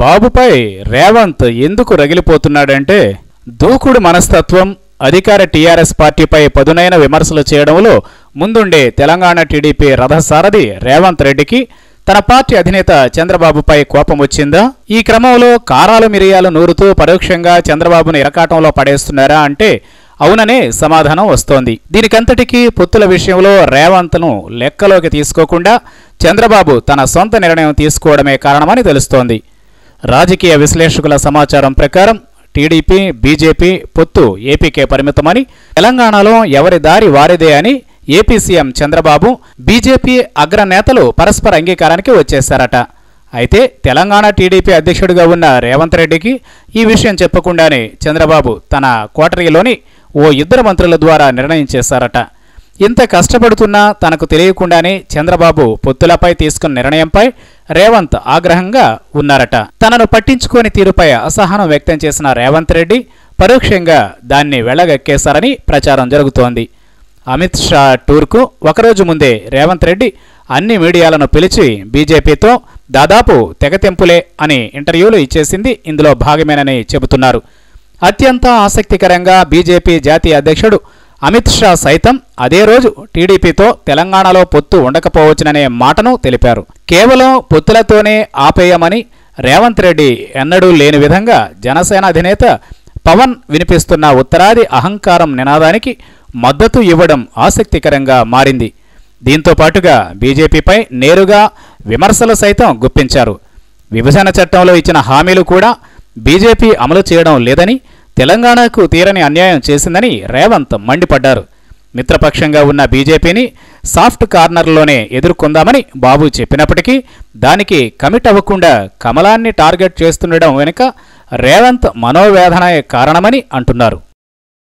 బాబుపై రేవంత్ ఎందుకు రగిలిపోతున్నాడంటే దూకుడు మనస్తత్వం అధికార టీఆర్ఎస్ పార్టీపై పదునైన విమర్శలు చేయడంలో ముందుండే తెలంగాణ టీడీపీ రథసారథి రేవంత్ రెడ్డికి తన పార్టీ అధినేత చంద్రబాబుపై కోపం వచ్చిందా? ఈ క్రమంలో కారాలు మిరియాలు నూరుతూ పరోక్షంగా చంద్రబాబును ఇరకాటంలో పడేస్తున్నారా అంటే అవుననే సమాధానం వస్తోంది. దీనికంతటికీ పొత్తుల విషయంలో రేవంత్ను లెక్కలోకి తీసుకోకుండా చంద్రబాబు తన సొంత నిర్ణయం తీసుకోవడమే కారణమని తెలుస్తోంది. రాజకీయ విశ్లేషకుల సమాచారం ప్రకారం టీడీపీ బీజేపీ పొత్తు ఏపీకే పరిమితమని తెలంగాణలో ఎవరి దారి వారిదే అని ఏపీ సీఎం చంద్రబాబు బీజేపీ అగ్రనేతలు పరస్పర అంగీకారానికి వచ్చేశారట. అయితే తెలంగాణ టీడీపీ అధ్యక్షుడిగా ఉన్న రేవంత్ రెడ్డికి ఈ విషయం చెప్పకుండానే చంద్రబాబు తన కోటరీలోని ఓ ఇద్దరు మంత్రుల ద్వారా నిర్ణయం చేశారట. ఇంత కష్టపడుతున్నా తనకు తెలియకుండానే చంద్రబాబు పొత్తులపై తీసుకున్న నిర్ణయంపై రేవంత్ ఆగ్రహంగా ఉన్నారట. తనను పట్టించుకోని తీరుపై అసహనం వ్యక్తం చేసిన రేవంత్ రెడ్డి పరోక్షంగా దాన్ని వెళ్ళగక్కేశారని ప్రచారం జరుగుతోంది. అమిత్ షా టూర్కు ఒకరోజు ముందే రేవంత్ రెడ్డి అన్ని మీడియాలను పిలిచి బీజేపీతో దాదాపు తెగతెంపులే అని ఇంటర్వ్యూలు ఇచ్చేసింది ఇందులో భాగమేనని చెబుతున్నారు. అత్యంత ఆసక్తికరంగా బీజేపీ జాతీయ అధ్యక్షుడు అమిత్ షా సైతం అదే రోజు టీడీపీతో తెలంగాణలో పొత్తు ఉండకపోవచ్చుననే మాటను తెలిపారు. కేవలం పొత్తులతోనే ఆపేయమని రేవంత్ రెడ్డి ఎన్నడూ లేని విధంగా జనసేన అధినేత పవన్ వినిపిస్తున్న ఉత్తరాది అహంకారం నినాదానికి మద్దతు ఇవ్వడం ఆసక్తికరంగా మారింది. దీంతో పాటుగా బీజేపీపై నేరుగా విమర్శలు సైతం గుప్పించారు. విభజన చట్టంలో ఇచ్చిన హామీలు కూడా బీజేపీ అమలు చేయడం లేదని తెలంగాణకు తీరని అన్యాయం చేసిందని రేవంత్ మండిపడ్డారు. మిత్రపక్షంగా ఉన్న బీజేపీని సాఫ్ట్ కార్నర్లోనే ఎదుర్కొందామని బాబు చెప్పినప్పటికీ దానికి కమిట్ అవ్వకుండా కమలాన్ని టార్గెట్ చేస్తుండడం వెనుక రేవంత్ మనోవేదనే కారణమని అంటున్నారు.